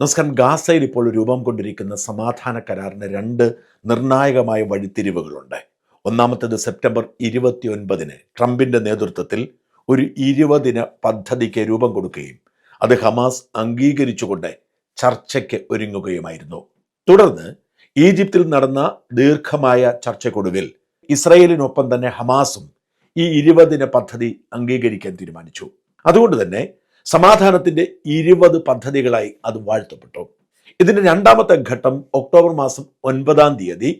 നമസ്കാരം. ഗാസയിൽ ഇപ്പോൾ രൂപം കൊണ്ടിരിക്കുന്ന സമാധാന കരാറിന് രണ്ട് നിർണായകമായ വഴിത്തിരിവുകളുണ്ട്. ഒന്നാമത്തേത് സെപ്റ്റംബർ ഇരുപത്തി ഒൻപതിന് ട്രംപിന്റെ നേതൃത്വത്തിൽ ഒരു ഇരുപതിന പദ്ധതിക്ക് രൂപം കൊടുക്കുകയും അത് ഹമാസ് അംഗീകരിച്ചുകൊണ്ട് ചർച്ചയ്ക്ക് ഒരുങ്ങുകയുമായിരുന്നു. തുടർന്ന് ഈജിപ്തിൽ നടന്ന ദീർഘമായ ചർച്ചയ്ക്കൊടുവിൽ ഇസ്രയേലിനൊപ്പം തന്നെ ഹമാസും ഈ ഇരുപതിന പദ്ധതി അംഗീകരിക്കാൻ തീരുമാനിച്ചു. അതുകൊണ്ട് തന്നെ സമാധാനത്തിന്റെ ഇരുപത് പദ്ധതികളായി അത് വാഴ്ത്തപ്പെട്ടു. ഇതിന്റെ രണ്ടാമത്തെ ഘട്ടം ഒക്ടോബർ മാസം ഒൻപതാം തീയതി.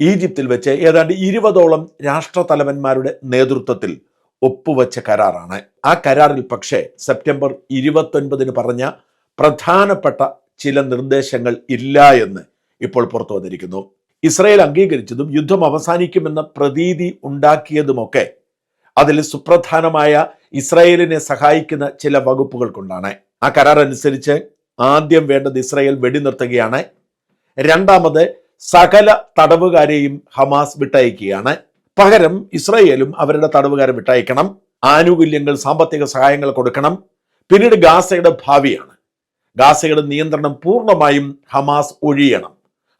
ഈജിപ്തിൽ വെച്ച് ഏതാണ്ട് ഇരുപതോളം രാഷ്ട്രതലവന്മാരുടെ നേതൃത്വത്തിൽ ഒപ്പുവെച്ച കരാറാണ്. ആ കരാറിൽ പക്ഷേ സെപ്റ്റംബർ ഇരുപത്തൊൻപതിന് പറഞ്ഞ പ്രധാനപ്പെട്ട ചില നിർദ്ദേശങ്ങൾ ഇല്ല എന്ന് ഇപ്പോൾ പുറത്തു വന്നിരിക്കുന്നു. ഇസ്രയേൽ അംഗീകരിച്ചതും യുദ്ധം അവസാനിക്കുമെന്ന പ്രതീതി ഉണ്ടാക്കിയതുമൊക്കെ അതിൽ സുപ്രധാനമായ ഇസ്രായേലിനെ സഹായിക്കുന്ന ചില വകുപ്പുകൾ കൊണ്ടാണ്. ആ കരാർ അനുസരിച്ച് ആദ്യം വേണ്ടത് ഇസ്രായേൽ വെടിനിർത്തുകയാണ്. രണ്ടാമത് സകല തടവുകാരെയും ഹമാസ് വിട്ടയക്കുകയാണ്. പകരം ഇസ്രായേലും അവരുടെ തടവുകാരെ വിട്ടയക്കണം. ആനുകൂല്യങ്ങൾ സാമ്പത്തിക സഹായങ്ങൾ കൊടുക്കണം. പിന്നീട് ഗാസയുടെ ഭാവിയാണ്. ഗാസയുടെ നിയന്ത്രണം പൂർണമായും ഹമാസ് ഒഴിയണം.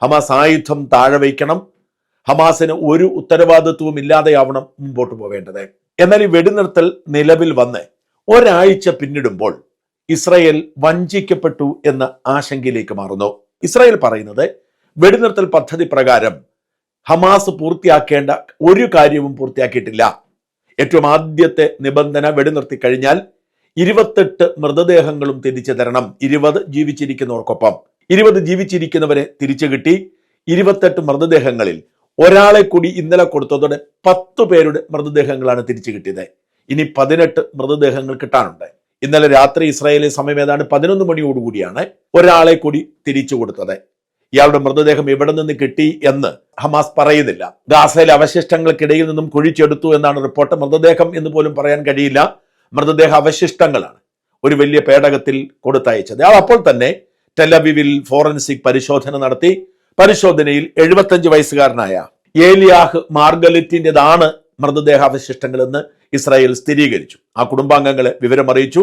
ഹമാസ് ആയുധം താഴെ വയ്ക്കണം. ഹമാസിന് ഒരു ഉത്തരവാദിത്വവും ഇല്ലാതെയാവണം മുമ്പോട്ട് പോവേണ്ടത്. എന്നാൽ ഈ വെടിനിർത്തൽ നിലവിൽ വന്ന് ഒരാഴ്ച പിന്നിടുമ്പോൾ ഇസ്രായേൽ വഞ്ചിക്കപ്പെട്ടു എന്ന ആശങ്കയിലേക്ക് മാറുന്നു. ഇസ്രായേൽ പറയുന്നത് വെടിനിർത്തൽ പദ്ധതി പ്രകാരം ഹമാസ് പൂർത്തിയാക്കേണ്ട ഒരു കാര്യവും പൂർത്തിയാക്കിയിട്ടില്ല. ഏറ്റവും ആദ്യത്തെ നിബന്ധന വെടിനിർത്തി കഴിഞ്ഞാൽ ഇരുപത്തെട്ട് മൃതദേഹങ്ങളും തിരിച്ചു തരണം. ഇരുപത് ജീവിച്ചിരിക്കുന്നവർക്കൊപ്പം. ഇരുപത് ജീവിച്ചിരിക്കുന്നവരെ തിരിച്ചു കിട്ടി. ഇരുപത്തെട്ട് മൃതദേഹങ്ങളിൽ ഒരാളെ കൂടി ഇന്നലെ കൊടുത്തതോടെ പത്ത് പേരുടെ മൃതദേഹങ്ങളാണ് തിരിച്ചു കിട്ടിയത്. ഇനി പതിനെട്ട് മൃതദേഹങ്ങൾ കിട്ടാനുണ്ട്. ഇന്നലെ രാത്രി ഇസ്രായേലിലെ സമയം ഏതാണ്ട് പതിനൊന്ന് മണിയോടുകൂടിയാണ് ഒരാളെ കൂടി തിരിച്ചു കൊടുത്തത്. ഇയാളുടെ മൃതദേഹം എവിടെ നിന്ന് കിട്ടി എന്ന് ഹമാസ് പറയുന്നില്ല. ഗാസയിലെ അവശിഷ്ടങ്ങൾക്കിടയിൽ നിന്നും കുഴിച്ചെടുത്തു എന്നാണ് റിപ്പോർട്ട്. മൃതദേഹം എന്ന് പോലും പറയാൻ കഴിയില്ല. മൃതദേഹ അവശിഷ്ടങ്ങളാണ് ഒരു വലിയ പേടകത്തിൽ കൊടുത്തയച്ചത്. അയാൾ അപ്പോൾ തന്നെ ടെലവിവിൽ ഫോറൻസിക് പരിശോധന നടത്തി പരിശോധനയിൽ എഴുപത്തഞ്ച് വയസ്സുകാരനായ ഏലിയാഹ് മാർഗലിറ്റിന്റെതാണ് മൃതദേഹാവശിഷ്ടങ്ങളെന്ന് ഇസ്രായേൽ സ്ഥിരീകരിച്ചു. ആ കുടുംബാംഗങ്ങളെ വിവരം അറിയിച്ചു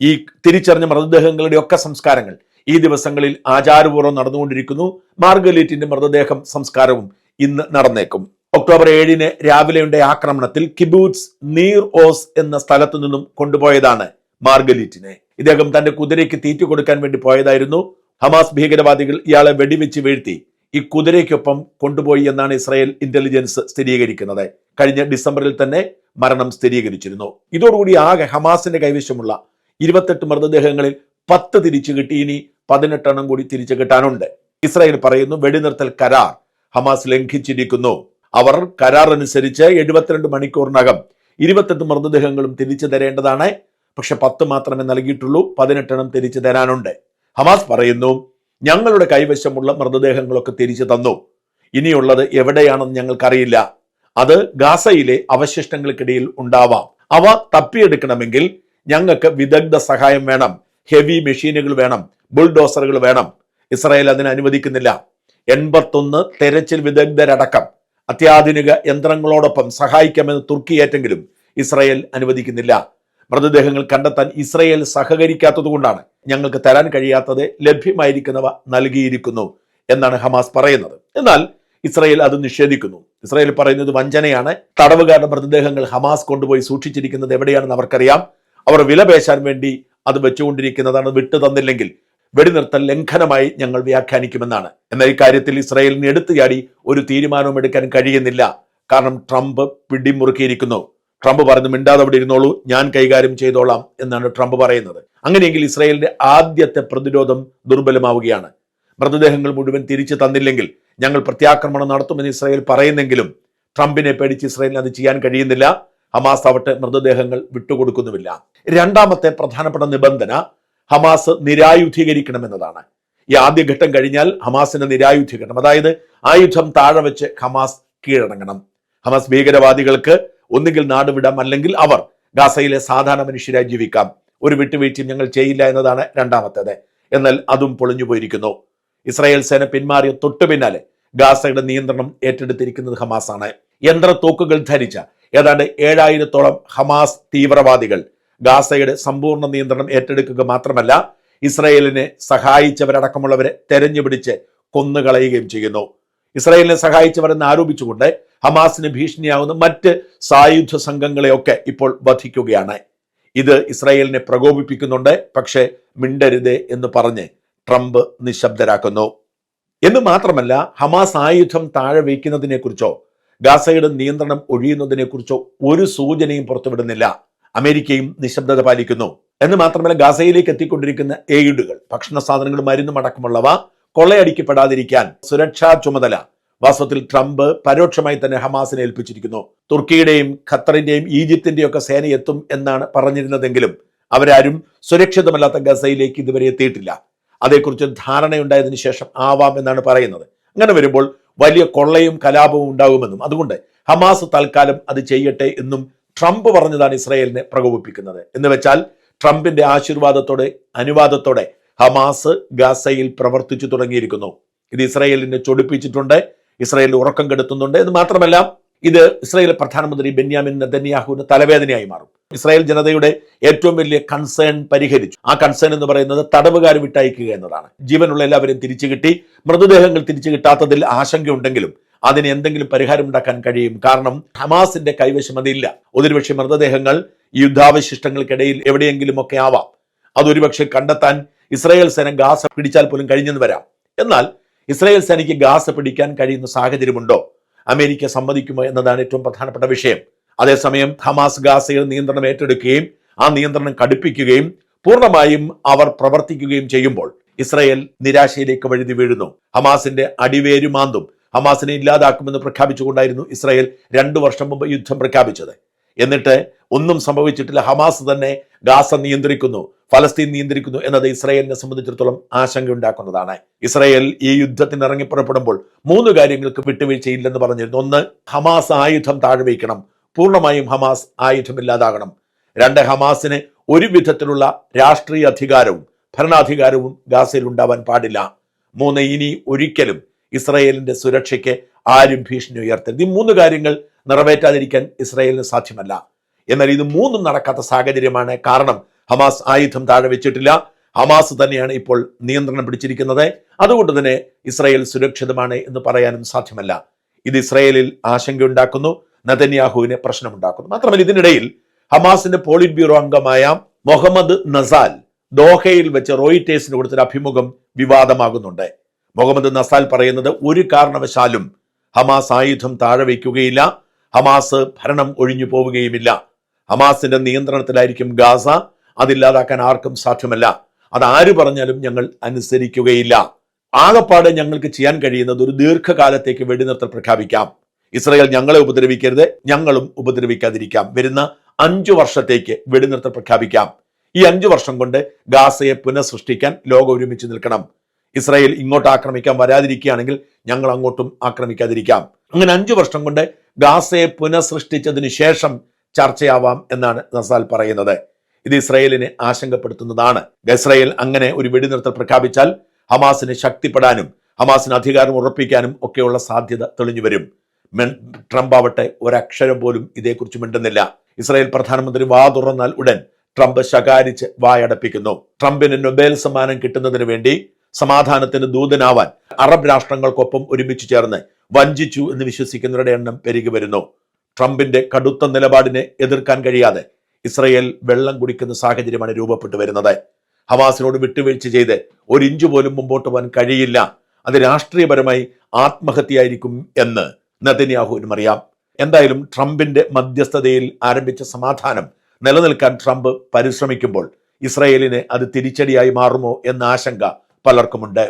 ഈ തിരിച്ചറിഞ്ഞ മൃതദേഹങ്ങളുടെ ഒക്കെ സംസ്കാരങ്ങൾ ഈ ദിവസങ്ങളിൽ ആചാരപൂർവം നടന്നുകൊണ്ടിരിക്കുന്നു. മാർഗലീറ്റിന്റെ മൃതദേഹം സംസ്കാരവും ഇന്ന് നടന്നേക്കും. ഒക്ടോബർ ഏഴിന് രാവിലെയുണ്ടായ ആക്രമണത്തിൽ കിബൂട്സ് നീർ ഓസ് എന്ന സ്ഥലത്തു നിന്നും കൊണ്ടുപോയതാണ് മാർഗലീറ്റിനെ. ഇദ്ദേഹം തന്റെ കുതിരയ്ക്ക് തീറ്റ കൊടുക്കാൻ വേണ്ടി പോയതായിരുന്നു. ഹമാസ് ഭീകരവാദികൾ ഇയാളെ വെടിവെച്ച് വീഴ്ത്തി ഈ കുതിരയ്ക്കൊപ്പം കൊണ്ടുപോയി എന്നാണ് ഇസ്രായേൽ ഇന്റലിജൻസ് സ്ഥിരീകരിക്കുന്നത്. കഴിഞ്ഞ ഡിസംബറിൽ തന്നെ മരണം സ്ഥിരീകരിച്ചിരുന്നു. ഇതോടുകൂടി ആകെ ഹമാസിന്റെ കൈവശമുള്ള ഇരുപത്തെട്ട് മൃതദേഹങ്ങളിൽ പത്ത് തിരിച്ചു കിട്ടി. ഇനി പതിനെട്ടെണ്ണം കൂടി തിരിച്ചു കിട്ടാനുണ്ട്. ഇസ്രായേൽ പറയുന്നു വെടിനിർത്തൽ കരാർ ഹമാസ് ലംഘിച്ചിരിക്കുന്നു. അവർ കരാർ അനുസരിച്ച് എഴുപത്തിരണ്ട് മണിക്കൂറിനകം ഇരുപത്തെട്ട് മൃതദേഹങ്ങളും തിരിച്ചു തരേണ്ടതാണ്. പക്ഷെ പത്ത് മാത്രമേ നൽകിയിട്ടുള്ളൂ പതിനെട്ടെണ്ണം തിരിച്ചു തരാനുണ്ട്. ഹമാസ് പറയുന്നു ഞങ്ങളുടെ കൈവശമുള്ള മൃതദേഹങ്ങളൊക്കെ തിരിച്ചു തന്നു. ഇനിയുള്ളത് എവിടെയാണെന്ന് ഞങ്ങൾക്കറിയില്ല. അത് ഗാസയിലെ അവശിഷ്ടങ്ങൾക്കിടയിൽ ഉണ്ടാവാം. അവ തപ്പിയെടുക്കണമെങ്കിൽ ഞങ്ങൾക്ക് വിദഗ്ധ സഹായം വേണം. ഹെവി മെഷീനുകൾ വേണം. ബുൾഡോസറുകൾ വേണം. ഇസ്രായേൽ അതിന് അനുവദിക്കുന്നില്ല. എൺപത്തൊന്ന് തെരച്ചിൽ വിദഗ്ധരടക്കം. അത്യാധുനിക യന്ത്രങ്ങളോടൊപ്പം സഹായിക്കാമെന്ന് തുർക്കി ഏറ്റെങ്കിലും ഇസ്രായേൽ അനുവദിക്കുന്നില്ല. മൃതദേഹങ്ങൾ കണ്ടെത്താൻ ഇസ്രായേൽ സഹകരിക്കാത്തതുകൊണ്ടാണ് ഞങ്ങൾക്ക് തരാൻ കഴിയാത്തത് ലഭ്യമായിരിക്കുന്നവ നൽകിയിരിക്കുന്നു എന്നാണ് ഹമാസ് പറയുന്നത്. എന്നാൽ ഇസ്രായേൽ അത് നിഷേധിക്കുന്നു. ഇസ്രായേൽ പറയുന്നത് വഞ്ചനയാണ്. തടവുകാരുടെ മൃതദേഹങ്ങൾ ഹമാസ് കൊണ്ടുപോയി സൂക്ഷിച്ചിരിക്കുന്നത് എവിടെയാണെന്ന് അവർക്കറിയാം. അവർ വില പേശാൻ വേണ്ടി അത് വെച്ചുകൊണ്ടിരിക്കുന്നതാണ് വിട്ടു തന്നില്ലെങ്കിൽ വെടിനിർത്തൽ ലംഘനമായി ഞങ്ങൾ വ്യാഖ്യാനിക്കുമെന്നാണ്. എന്നാൽ ഇക്കാര്യത്തിൽ ഇസ്രായേലിന് എടുത്തുചാടി ഒരു തീരുമാനവും എടുക്കാൻ കഴിയുന്നില്ല. കാരണം ട്രംപ് പിടിമുറുക്കിയിരിക്കുന്നു. ട്രംപ് പറഞ്ഞു മിണ്ടാതെ അവിടെ ഇരുന്നോളൂ ഞാൻ കൈകാര്യം ചെയ്തോളാം എന്നാണ് ട്രംപ് പറയുന്നത്. അങ്ങനെയെങ്കിൽ ഇസ്രായേലിന്റെ ആദ്യത്തെ പ്രതിരോധം ദുർബലമാവുകയാണ്. മൃതദേഹങ്ങൾ മുഴുവൻ തിരിച്ചു തന്നില്ലെങ്കിൽ ഞങ്ങൾ പ്രത്യാക്രമണം നടത്തുമെന്ന് ഇസ്രായേൽ പറയുന്നെങ്കിലും ട്രംപിനെ പേടിച്ച് ഇസ്രായേലിന് അത് ചെയ്യാൻ കഴിയുന്നില്ല. ഹമാസ് ആവട്ടെ മൃതദേഹങ്ങൾ വിട്ടുകൊടുക്കുന്നുമില്ല. രണ്ടാമത്തെ പ്രധാനപ്പെട്ട നിബന്ധന ഹമാസ് നിരായുധീകരിക്കണമെന്നതാണ്. ഈ ആദ്യഘട്ടം കഴിഞ്ഞാൽ ഹമാസിനെ നിരായുധീകരണം അതായത് ആയുധം താഴെ വെച്ച് ഹമാസ് കീഴടങ്ങണം. ഹമാസ് ഭീകരവാദികൾക്ക് ഒന്നുകിൽ നാടുവിടാം അല്ലെങ്കിൽ അവർ ഗാസയിലെ സാധാരണ മനുഷ്യരായി ജീവിക്കാം. ഒരു വിട്ടുവീഴ്ചയും ഞങ്ങൾ ചെയ്യില്ല എന്നതാണ് രണ്ടാമത്തേത്. എന്നാൽ അതും പൊളിഞ്ഞു പോയിരിക്കുന്നു. ഇസ്രായേൽ സേന പിന്മാറിയ തൊട്ടു പിന്നാലെ ഗാസയുടെ നിയന്ത്രണം ഏറ്റെടുത്തിരിക്കുന്നത് ഹമാസാണ്. യന്ത്രത്തോക്കുകൾ ധരിച്ച ഏതാണ്ട് ഏഴായിരത്തോളം ഹമാസ് തീവ്രവാദികൾ ഗാസയുടെ സമ്പൂർണ നിയന്ത്രണം ഏറ്റെടുക്കുക മാത്രമല്ല ഇസ്രയേലിനെ സഹായിച്ചവരടക്കമുള്ളവരെ തെരഞ്ഞുപിടിച്ച് കൊന്നുകളയുകയും ചെയ്യുന്നു. ഇസ്രായേലിനെ സഹായിച്ചവരെന്ന് ആരോപിച്ചുകൊണ്ട് ഹമാസിന് ഭീഷണിയാവുന്ന മറ്റ് സായുധ സംഘങ്ങളെയൊക്കെ ഇപ്പോൾ വധിക്കുകയാണ്. ഇത് ഇസ്രായേലിനെ പ്രകോപിപ്പിക്കുന്നുണ്ട് പക്ഷേ മിണ്ടരുത് എന്ന് പറഞ്ഞ് ട്രംപ് നിശബ്ദരാക്കുന്നു. എന്ന് മാത്രമല്ല ഹമാസ് ആയുധം താഴെ വയ്ക്കുന്നതിനെക്കുറിച്ചോ ഗാസയുടെ നിയന്ത്രണം ഒഴിയുന്നതിനെക്കുറിച്ചോ ഒരു സൂചനയും പുറത്തുവിടുന്നില്ല. അമേരിക്കയും നിശബ്ദത പാലിക്കുന്നു. എന്ന് മാത്രമല്ല ഗാസയിലേക്ക് എത്തിക്കൊണ്ടിരിക്കുന്ന എയ്ഡുകൾ ഭക്ഷണ സാധനങ്ങളും മരുന്നും അടക്കമുള്ളവ കൊള്ളയടിക്കപ്പെടാതിരിക്കാൻ സുരക്ഷാ ചുമതല വാസ്തവത്തിൽ ട്രംപ് പരോക്ഷമായി തന്നെ ഹമാസിനെ ഏൽപ്പിച്ചിരിക്കുന്നു. തുർക്കിയുടെയും ഖത്തറിന്റെയും ഈജിപ്തിന്റെയും ഒക്കെ സേന എത്തും എന്നാണ് പറഞ്ഞിരുന്നതെങ്കിലും അവരാരും സുരക്ഷിതമല്ലാത്ത ഗസയിലേക്ക് ഇതുവരെ എത്തിയിട്ടില്ല. അതേക്കുറിച്ച് ധാരണയുണ്ടായതിനു ശേഷം ആവാം എന്നാണ് പറയുന്നത്. അങ്ങനെ വരുമ്പോൾ വലിയ കൊള്ളയും കലാപവും ഉണ്ടാകുമെന്നും അതുകൊണ്ട് ഹമാസ് തൽക്കാലം അത് ചെയ്യട്ടെ എന്നും ട്രംപ് പറഞ്ഞതാണ് ഇസ്രായേലിനെ പ്രകോപിപ്പിക്കുന്നത്. എന്ന് വെച്ചാൽ ട്രംപിന്റെ ആശീർവാദത്തോടെ അനുവാദത്തോടെ ഹമാസ് ഗാസയിൽ പ്രവർത്തിച്ചു തുടങ്ങിയിരിക്കുന്നു. ഇത് ഇസ്രായേലിനെ ചൊടിപ്പിച്ചിട്ടുണ്ട് ഇസ്രായേൽ ഉറക്കം കെടുത്തുന്നുണ്ട്. എന്ന് മാത്രമല്ല ഇത് ഇസ്രായേൽ പ്രധാനമന്ത്രി ബെന്യാമിൻ നെതന്യാഹുവിന് തലവേദനയായി മാറും. ഇസ്രായേൽ ജനതയുടെ ഏറ്റവും വലിയ കൺസേൺ പരിഹരിച്ചു. ആ കൺസേൺ എന്ന് പറയുന്നത് തടവുകാർ വിട്ടയക്കുക എന്നതാണ്. ജീവനുള്ള എല്ലാവരും തിരിച്ചു കിട്ടി. മൃതദേഹങ്ങൾ തിരിച്ചു കിട്ടാത്തതിൽ ആശങ്കയുണ്ടെങ്കിലും അതിന് എന്തെങ്കിലും പരിഹാരം ഉണ്ടാക്കാൻ കഴിയും. കാരണം ഹമാസിന്റെ കൈവശം അതില്ല. ഒരുപക്ഷെ മൃതദേഹങ്ങൾ യുദ്ധാവശിഷ്ടങ്ങൾക്കിടയിൽ എവിടെയെങ്കിലും ഒക്കെ ആവാം. അതൊരുപക്ഷെ കണ്ടെത്താൻ ഇസ്രായേൽ സേന ഗാസ പിടിച്ചാൽ പോലും കഴിഞ്ഞെന്ന് വരാം. എന്നാൽ ഇസ്രായേൽ സേനയ്ക്ക് ഗാസ പിടിക്കാൻ കഴിയുന്ന സാഹചര്യമുണ്ടോ? അമേരിക്ക സമ്മതിക്കുമോ എന്നതാണ് ഏറ്റവും പ്രധാനപ്പെട്ട വിഷയം. അതേസമയം ഹമാസ് ഗാസയിൽ നിയന്ത്രണം ഏറ്റെടുക്കുകയും ആ നിയന്ത്രണം കടുപ്പിക്കുകയും പൂർണമായും അവർ പ്രവർത്തിക്കുകയും ചെയ്യുമ്പോൾ ഇസ്രായേൽ നിരാശയിലേക്ക് വഴുതി വീഴുന്നു. ഹമാസിന്റെ അടിവേരുമാന്തും ഹമാസിനെ ഇല്ലാതാക്കുമെന്ന് പ്രഖ്യാപിച്ചുകൊണ്ടായിരുന്നു ഇസ്രായേൽ രണ്ടു വർഷം മുമ്പ് യുദ്ധം പ്രഖ്യാപിച്ചത്. എന്നിട്ട് ഒന്നും സംഭവിച്ചിട്ടില്ല. ഹമാസ് തന്നെ ഗാസ നിയന്ത്രിക്കുന്നു ഫലസ്തീൻ നിയന്ത്രിക്കുന്നു എന്നത് ഇസ്രായേലിനെ സംബന്ധിച്ചിടത്തോളം ആശങ്കയുണ്ടാക്കുന്നതാണ്. ഇസ്രായേൽ ഈ യുദ്ധത്തിന് ഇറങ്ങിപ്പുറപ്പെടുമ്പോൾ മൂന്ന് കാര്യങ്ങൾക്ക് വിട്ടുവീഴ്ചയില്ലെന്ന് പറഞ്ഞിരുന്നു. ഒന്ന് ഹമാസ് ആയുധം താഴ്വയ്ക്കണം പൂർണമായും ഹമാസ് ആയുധമില്ലാതാകണം രണ്ട് ഹമാസിന് ഒരു വിധത്തിലുള്ള രാഷ്ട്രീയ അധികാരവും ഭരണാധികാരവും ഗാസയിൽ ഉണ്ടാവാൻ പാടില്ല. മൂന്ന് ഇനി ഒരിക്കലും ഇസ്രായേലിന്റെ സുരക്ഷയ്ക്ക് ആരും ഭീഷണി ഉയർത്തരുത്. ഈ മൂന്ന് കാര്യങ്ങൾ നിറവേറ്റാതിരിക്കാൻ ഇസ്രായേലിന് സാധ്യമല്ല. എന്നാൽ ഇത് മൂന്നും നടക്കാത്ത സാഹചര്യമാണ്. കാരണം ഹമാസ് ആയുധം താഴെ വെച്ചിട്ടില്ല. ഹമാസ് തന്നെയാണ് ഇപ്പോൾ നിയന്ത്രണം പിടിച്ചിരിക്കുന്നത്. അതുകൊണ്ട് തന്നെ ഇസ്രായേൽ സുരക്ഷിതമാണ് എന്ന് പറയാനും സാധ്യമല്ല. ഇത് ഇസ്രായേലിൽ ആശങ്കയുണ്ടാക്കുന്നു. നതന്യാഹുവിന് പ്രശ്നമുണ്ടാക്കുന്നു. മാത്രമല്ല ഇതിനിടയിൽ ഹമാസിന്റെ പോളിറ്റ് ബ്യൂറോ അംഗമായ മുഹമ്മദ് നസാൽ ദോഹയിൽ വെച്ച് റോയിറ്റേഴ്സിന് കൊടുത്തൊരു അഭിമുഖം വിവാദമാകുന്നുണ്ട്. മുഹമ്മദ് നസാൽ പറയുന്നത് ഒരു കാരണവശാലും ഹമാസ് ആയുധം താഴെ വയ്ക്കുകയില്ല. ഹമാസ് ഭരണം ഒഴിഞ്ഞു പോവുകയുമില്ല. ഹമാസിന്റെ നിയന്ത്രണത്തിലായിരിക്കും ഗാസ. അതില്ലാതാക്കാൻ ആർക്കും സാധ്യമല്ല. അത് ആര് പറഞ്ഞാലും ഞങ്ങൾ അനുസരിക്കുകയില്ല. ആകപ്പാടെ ഞങ്ങൾക്ക് ചെയ്യാൻ കഴിയുന്നത് ഒരു ദീർഘകാലത്തേക്ക് വെടിനിർത്തൽ പ്രഖ്യാപിക്കാം. ഇസ്രയേൽ ഞങ്ങളെ ഉപദ്രവിക്കരുത് ഞങ്ങളും ഉപദ്രവിക്കാതിരിക്കാം. വരുന്ന അഞ്ചു വർഷത്തേക്ക് വെടിനിർത്തൽ പ്രഖ്യാപിക്കാം. ഈ അഞ്ചു വർഷം കൊണ്ട് ഗാസയെ പുനഃസൃഷ്ടിക്കാൻ ലോകം ഒരുമിച്ച് നിൽക്കണം. ഇസ്രായേൽ ഇങ്ങോട്ട് ആക്രമിക്കാൻ വരാതിരിക്കുകയാണെങ്കിൽ ഞങ്ങൾ അങ്ങോട്ടും ആക്രമിക്കാതിരിക്കാം. അങ്ങനെ അഞ്ചു വർഷം കൊണ്ട് ഗാസയെ പുനഃസൃഷ്ടിച്ചതിന് ശേഷം ചർച്ചയാവാം എന്നാണ് നസാൽ പറയുന്നത്. ഇത് ഇസ്രയേലിനെ ആശങ്കപ്പെടുത്തുന്നതാണ്. ഇസ്രയേൽ അങ്ങനെ ഒരു വെടിനിർത്തൽ പ്രഖ്യാപിച്ചാൽ ഹമാസിന് ശക്തിപ്പെടാനും ഹമാസിന് അധികാരം ഉറപ്പിക്കാനും ഒക്കെയുള്ള സാധ്യത തെളിഞ്ഞു വരും ട്രംപ് ആവട്ടെ ഒരക്ഷരം പോലും ഇതേക്കുറിച്ച് മിണ്ടുന്നില്ല. ഇസ്രായേൽ പ്രധാനമന്ത്രി വാ തുറന്നാൽ ഉടൻ ട്രംപ് ശകാരിച്ച് വായടപ്പിക്കുന്നു. ട്രംപിന് നൊബേൽ സമ്മാനം കിട്ടുന്നതിന് വേണ്ടി സമാധാനത്തിന് ദൂതനാവാൻ അറബ് രാഷ്ട്രങ്ങൾക്കൊപ്പം ഒരുമിച്ച് ചേർന്ന് വഞ്ചിച്ചു എന്ന് വിശ്വസിക്കുന്നവരുടെ എണ്ണം പെരുകി വരുന്നു. ട്രംപിന്റെ കടുത്ത നിലപാടിനെ എതിർക്കാൻ കഴിയാതെ ഇസ്രയേൽ വെള്ളം കുടിക്കുന്ന സാഹചര്യമാണ് രൂപപ്പെട്ടു വരുന്നത്. ഹമാസിനോട് വിട്ടുവീഴ്ച ചെയ്ത് ഒരു ഇഞ്ച് പോലും മുമ്പോട്ട് പോകാൻ കഴിയില്ല. അത് രാഷ്ട്രീയപരമായി ആത്മഹത്യയായിരിക്കും എന്ന് നദിനിയാഹുവിനും അറിയാം. എന്തായാലും ട്രംപിന്റെ മധ്യസ്ഥതയിൽ ആരംഭിച്ച സമാധാനം നിലനിൽക്കാൻ ട്രംപ് പരിശ്രമിക്കുമ്പോൾ ഇസ്രയേലിന് അത് തിരിച്ചടിയായി മാറുമോ എന്ന ആശങ്ക പലർക്കുമുണ്ട്.